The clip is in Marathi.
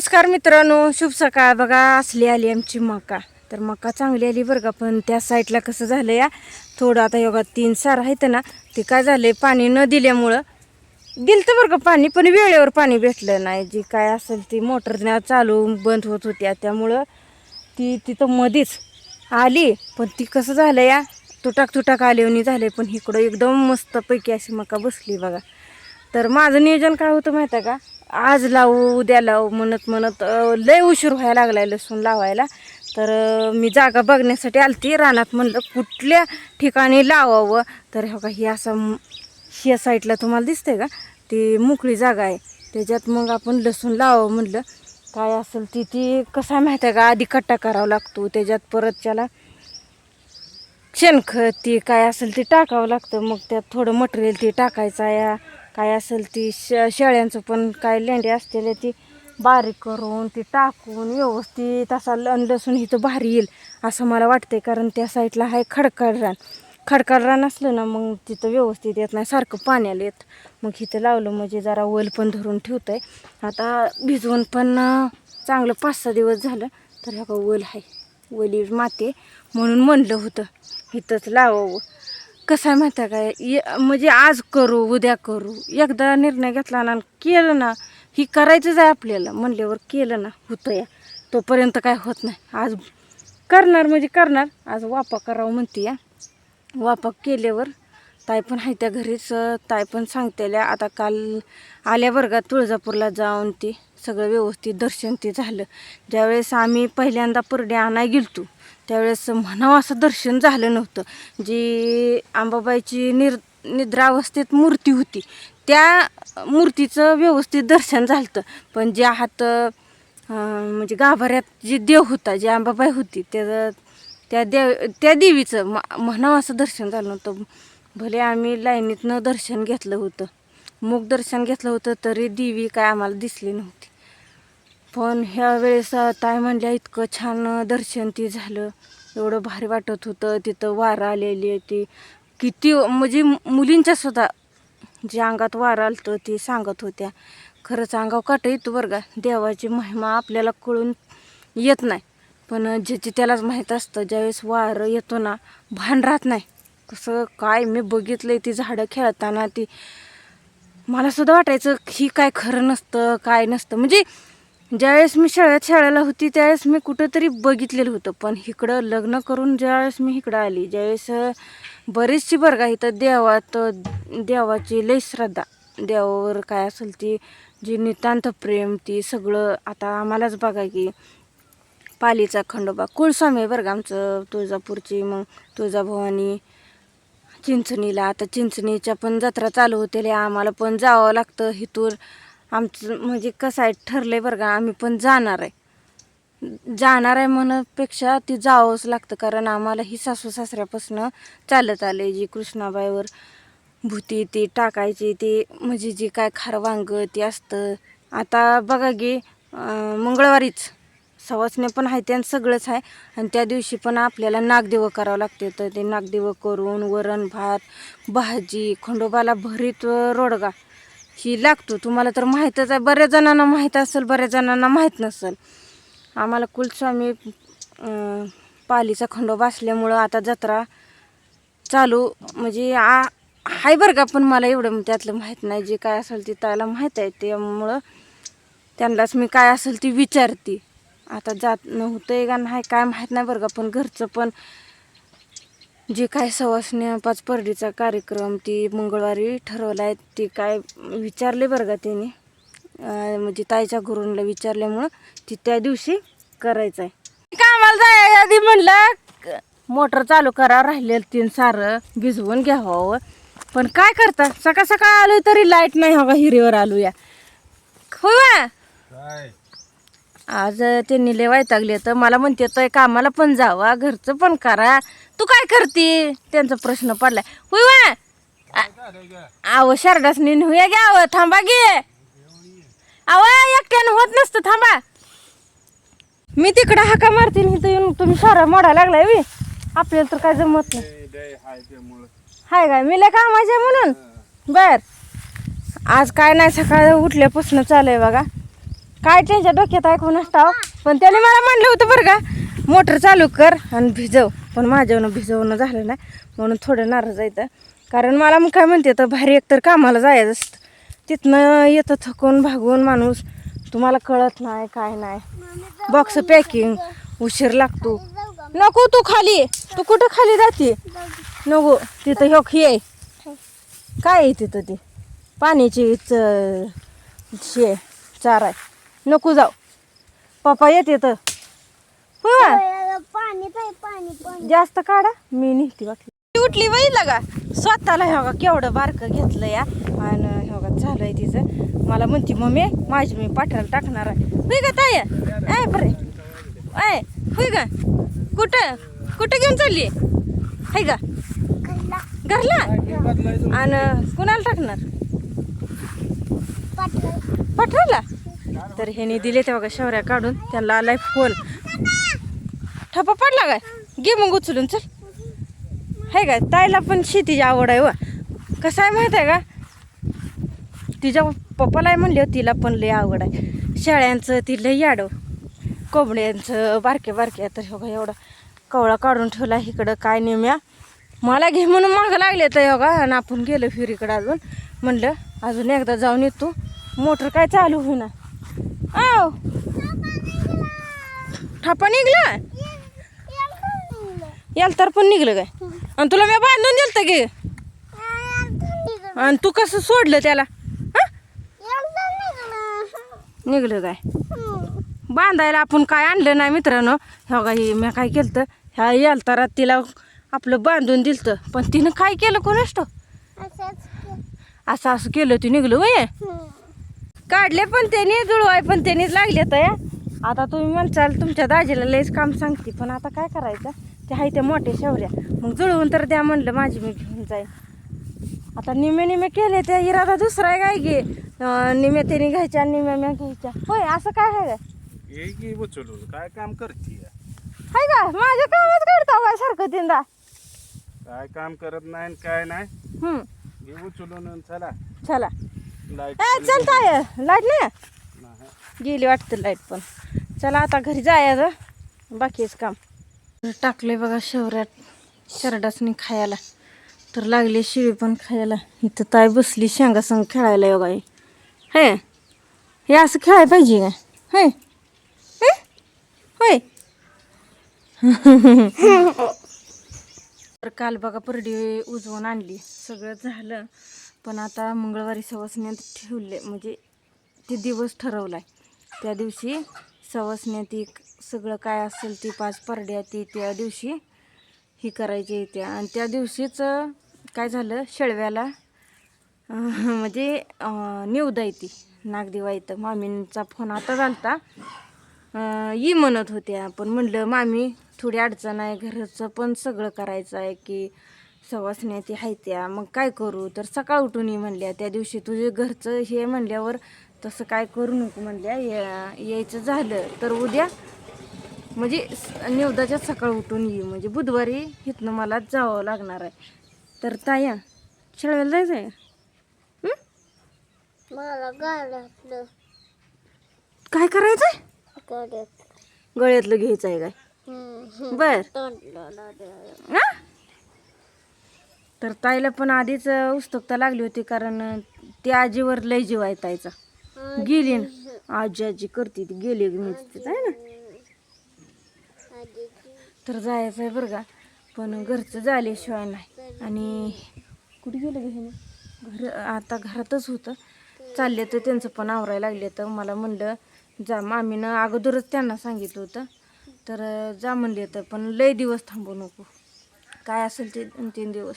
नमस्कार मित्रांनो शुभ सकाळ. बघा असली आली आमची मका. तर मका चांगली आली बरं का पण त्या साईडला कसं झालं या? थोडं आता योगा तीन सार आहेत ना ते काय झालंय पाणी न दिल्यामुळं दिलं तर बरं का पाणी पण वेळेवर पाणी भेटलं नाही. जी काय असेल ती मोटर चालू बंद होत होत्या त्यामुळं ती तिथं मध्येच आली. पण ती कसं झालं या? तुटाक तुटाक आलेवणी झाले पण इकडं एकदम मस्तपैकी अशी मका बसली बघा. तर माझं नियोजन काय होतं माहिती आहे का? आज लावू उद्या लावू म्हणत म्हणत लय उशीर व्हायला लागलाय लसूण लावायला. तर मी जागा बघण्यासाठी आलती. रानात म्हणलं कुठल्या ठिकाणी लावावं? तर हो का ही असा ह्या साईडला तुम्हाला दिसतंय का? ती मोकळी जागा आहे. त्याच्यात मग आपण लसूण लावावं म्हणलं. काय असेल ती ती कसं आहे आहे का? आधी कट्टा करावा लागतो. त्याच्यात परत त्याला शेणखत ती काय असेल ते टाकावं लागतं. मग त्यात थोडं मटेरियल ते टाकायचं या काय असेल ती श शेळ्यांचं पण काय लेंडे असलेले ती बारीक करून ती टाकून व्यवस्थित असा ल लसूण इथं भारी येईल असं मला वाटते कारण त्या साईडला आहे खडकाळ रान. खडकाळ रान असलं ना मग तिथं व्यवस्थित येत नाही. सारखं पाण्याला येत. मग इथं लावलं म्हणजे जरा वल पण धरून ठेवतं आहे आता भिजवून पण चांगलं पाच सहा दिवस झालं तर ह्या वल आहे वली माते म्हणून म्हणलं होतं. इथंच लावावं. कसं आहे माहिती आहे काय ये- म्हणजे आज करू उद्या करू. एकदा निर्णय घेतला ना आणि केलं ना ही करायचंच आहे आपल्याला. म्हणल्यावर केलं ना होतं या. तोपर्यंत काय होत नाही. आज करणार म्हणजे करणार. आज वापा करावं म्हणते या. वापा केल्यावर ताई पण आहे त्या घरीच. अं, ताई पण सांगतेल्या आता काल आल्या वर्गात तुळजापूरला जाऊन ती. सगळं व्यवस्थित दर्शन ते झालं. ज्यावेळेस आम्ही पहिल्यांदा परडे आणाय गेलतो त्यावेळेस म्हणावं असं दर्शन झालं नव्हतं. जी अंबाबाईची निर निद्रावस्थेत मूर्ती होती त्या मूर्तीचं व्यवस्थित दर्शन झालं होतं पण जे हात म्हणजे गाभाऱ्यात जे देव होता जी अंबाबाई होती त्या त्या देव त्या देवीचं म म्हणावं असं दर्शन झालं नव्हतं. भले आम्ही लाईनीतनं दर्शन घेतलं होतं मूक दर्शन घेतलं होतं तरी देवी काय आम्हाला दिसली नव्हती. पण ह्या वेळेस ताय म्हणल्या इतकं छान दर्शन ती झालं. एवढं भारी वाटत होतं. तिथं वारं आलेली ती. किती म्हणजे मुलींच्या सुद्धा जे अंगात वारं आलं होतं ती सांगत होत्या. खरंच अंगाव काट येतो बरं का. देवाची महिमा आपल्याला कळून येत नाही. पण ज्याची त्यालाच माहीत असतं ज्यावेळेस वारं येतो ना भान राहत नाही. कसं काय मी बघितलंय ती झाडं खेळताना ती. मला सुद्धा वाटायचं ही काय खरं नसतं काय नसतं. म्हणजे ज्यावेळेस मी शाळेत शाळेला होती त्यावेळेस मी कुठंतरी बघितलेलं होतं. पण इकडं लग्न करून ज्यावेळेस मी इकडं आली ज्यावेळेस बरीचशी बरं इथं देवात देवाची लय श्रद्धा. देवावर काय असेल ती जी नितांत प्रेम ती सगळं आता आम्हालाच बघा की पालीचा खंडोबा कुळस्वामी आहे बरं का आमचं तुळजापूरची मग तुळजाभवानी चिंचणीला. आता चिंचणीच्या पण जत्रा चालू होतेल्या आम्हाला पण जावं लागतं. हितूर आमचं म्हणजे कसं आहे ठरलं आहे बरं का आम्ही पण जाणार आहे. जाणार आहे म्हणपेक्षा ती जावंच लागतं कारण आम्हाला ही सासू सासऱ्यापासून चालत आले जी कृष्णाबाईवर भूती ती टाकायची ती म्हणजे जी काय खार वांग ते असतं. आता बघा की मंगळवारीच सवासने पण आहे आणि सगळंच आहे. आणि त्या दिवशी पण आपल्याला नागदेवं करावं लागते तर ते नागदेवं करून वरण भात भाजी खंडोबाला भरीत रोडगा. ही लागतो. तुम्हाला तर माहीतच आहे बऱ्याच जणांना माहीत असेल बऱ्याच जणांना माहीत नसेल. आम्हाला कुलस्वामी पालीचा खंडोबा असल्यामुळं आता जत्रा चालू. म्हणजे आ हाय बरं का पण मला एवढं त्यातलं माहीत नाही. जे काय असेल ते त्याला माहीत आहे. त्यामुळं त्यांनाच मी काय असेल ती विचारते. आता जात नव्हतं का नाही काय माहीत नाही बरं का पण घरचं पण जे काय सवासण्या पाच परडीचा कार्यक्रम ती मंगळवारी ठरवला आहे ते काय विचारले बरं का त्यांनी? अं, म्हणजे ताईच्या गुरूंना विचारल्यामुळं ती त्या दिवशी करायचं आहे. कामाला जाय आधी म्हणलं मोटर चालू करा राहिलेलं तीन सारं भिजवून घ्यावं. पण काय करता? सकाळ सकाळ आलो तरी लाइट नाही हो का हिरीवर आलो या? काय? आज त्यांनी लय वैतागले तर मला म्हणते तर कामाला पण जावा घरचं पण करा. तू काय करते? त्यांचा प्रश्न पडलाय. होय वा ग आव शारदास नेऊया घ्या आव थांबा गे. आव एकट्यानं होत नसतं थांबा. मी तिकडं हाका मारते इथं येऊन तुम्ही सारा मोडा लागलाय वी आपल्याला तर काय जमत नाही. हाय काय मी लय कामाचे म्हणून? बर. आज काय नाही सकाळी उठल्यापासून चालू आहे बघा. काय त्यांच्या डोक्यात ऐकून असताव पण त्याने मला म्हणलं होतं बरं का मोटर चालू कर आणि भिजव. पण माझ्यावरनं भिजवणं झालं नाही म्हणून थोडं नाराज येतं कारण मला मग काय म्हणते तर भारी एकतर कामाला जायचं असतं. तिथनं येतं थकून भागून माणूस. तुम्हाला कळत नाही काय नाही. बॉक्स पॅकिंग उशीर लागतो. नको तू खाली. तू कुठं खाली जाते? नको. तिथं ह्यो हे काय आहे तिथं ती? पाण्याची च- शे चार आहे. नको जाऊ. पप्पा येते तर. हो. पाणी पाहिजे पाणी पाणी. जास्त काढा. मी निघते बाकी. उठली बाई लगा स्वतःला हे बघा केवढं बारकं घेतलं या. आणि हे बघा झालं आहे तिचं. मला म्हणते मम्मी माझी मी पाठराला टाकणार आहे. होय का ताय ए बरे ए होय का कुठं? कुठं घेऊन चालली? हाय का घरला. आणि कुणाला टाकणार? पाठवला तर ह्याने दिले ते बघा शेवऱ्या काढून. त्याला आलाय फोन ठप्पा पडला काय? घे मग उचलून चल. आहे का ताईला पण शेतीची आवड आहे व. कसं आहे माहीत आहे का? तिच्या पप्पाला म्हणले तिला पण लय आवड आहे. शेळ्यांचं ती लय याडव कोंबड्यांचं बारके बारके तर हो एवढा कवळा काढून ठेवला इकडं. काय नेम्या मला घे म्हणून मागं लागले तर योगा आणि आपण गेलो फिरीकडं अजून. म्हणलं अजून एकदा जाऊन येतो मोटर काय चालू होईना. आव. ठप्पा निघला? याल तर पण निघलं काय? आणि तुला मी बांधून दिलं घे आणि तू कसं सोडलं त्याला? हं? निघलं काय? बांधायला आपण काय आणलं नाही मित्रांनो? ह्या काही मी काय केलं तर ह्या यालतारात तिला आपलं बांधून दिलतं. पण तिनं काय केलं कोणास तो असं असं केलं ती निघलं वय काढले पण त्यांनी जुळवाय पण त्यांनीच लागले तर आता तुम्ही म्हणसाल तुमच्या दाजीला लयच काम सांगते पण आता काय करायचं? ते आहे त्या मोठ्या शेवऱ्या मग जुळवून तर द्या म्हणलं माझी मी घेऊन जाईन. आता निमे निमे केले त्या इरादा दुसरा आहे काय घे अं, निम्या त्यांनी घ्यायच्या निम्या म्या घ्यायच्या. होय असं काय आहे? काय काम करते हाय का? माझं कामच करता काय सारखं तिंदा काय काम करत नाही काय नाही? चला. चला. चलताय लाइट नाही? गेली वाटतं लाइट पण. चला आता घरी जायचं. बाकीच काम. टाकले बघा शहरात. शरडासनी खायला. तर लागले शिळी पण खायला. इथं ताई बसली शेंगा संग खेळायला योगा हे? हे असं खेळायला पाहिजे हे? हे? होय? तर काल बघा परडी उजवून आणली. सगळं झालं. पण आता मंगळवारी सवासण्यात ठेवले म्हणजे ते दिवस ठरवलाय. त्या दिवशी सवासण्यात एक सगळं काय असेल ती पाच परड्या ती त्या दिवशी ही करायची त्या आणि त्या दिवशीच काय झालं शेळव्याला म्हणजे निवदा येते नागदेवा येतं मामींचा फोन आता झालता. अं, ये म्हणत होत्या पण म्हणलं मामी थोडी अडचण आहे घरचं पण सगळं करायचं आहे की सवासण्या ती आहे त्या. मग काय करू? तर सकाळ उठून ये म्हणल्या. त्या दिवशी तुझे घरचं हे म्हणल्यावर तसं काय करू नको म्हणल्या. या- यायचं झालं. तर उद्या म्हणजे निवदाच्या सकाळ उठून ये. म्हणजे बुधवारी इथनं मला जावं लागणार आहे. तर ताया शेळव्याला जायचं आहे? मला गाड्यातलं. काय करायचं आहे गाड्यात गळ्यातलं घ्यायचं आहे काय बर. हा? तर ताईला पण आधीच उत्सुकता लागली होती कारण ती आजीवर लय जीव आहे ताईचा. गेली ना. आजी आजी करते ती. गेली मीच आहे ना? तर जायचं आहे बरं का. पण घरचं झाल्याशिवाय नाही. आणि कुठे गेलं गे घर आता घरातच होतं. चालले तर त्यांचं पण आवरायला लागले तर मला म्हणलं जा मामीनं अगोदरच त्यांना सांगितलं होतं. तर जा म्हणले तर पण लय दिवस थांबू नको. काय असेल ते दोन तीन दिवस.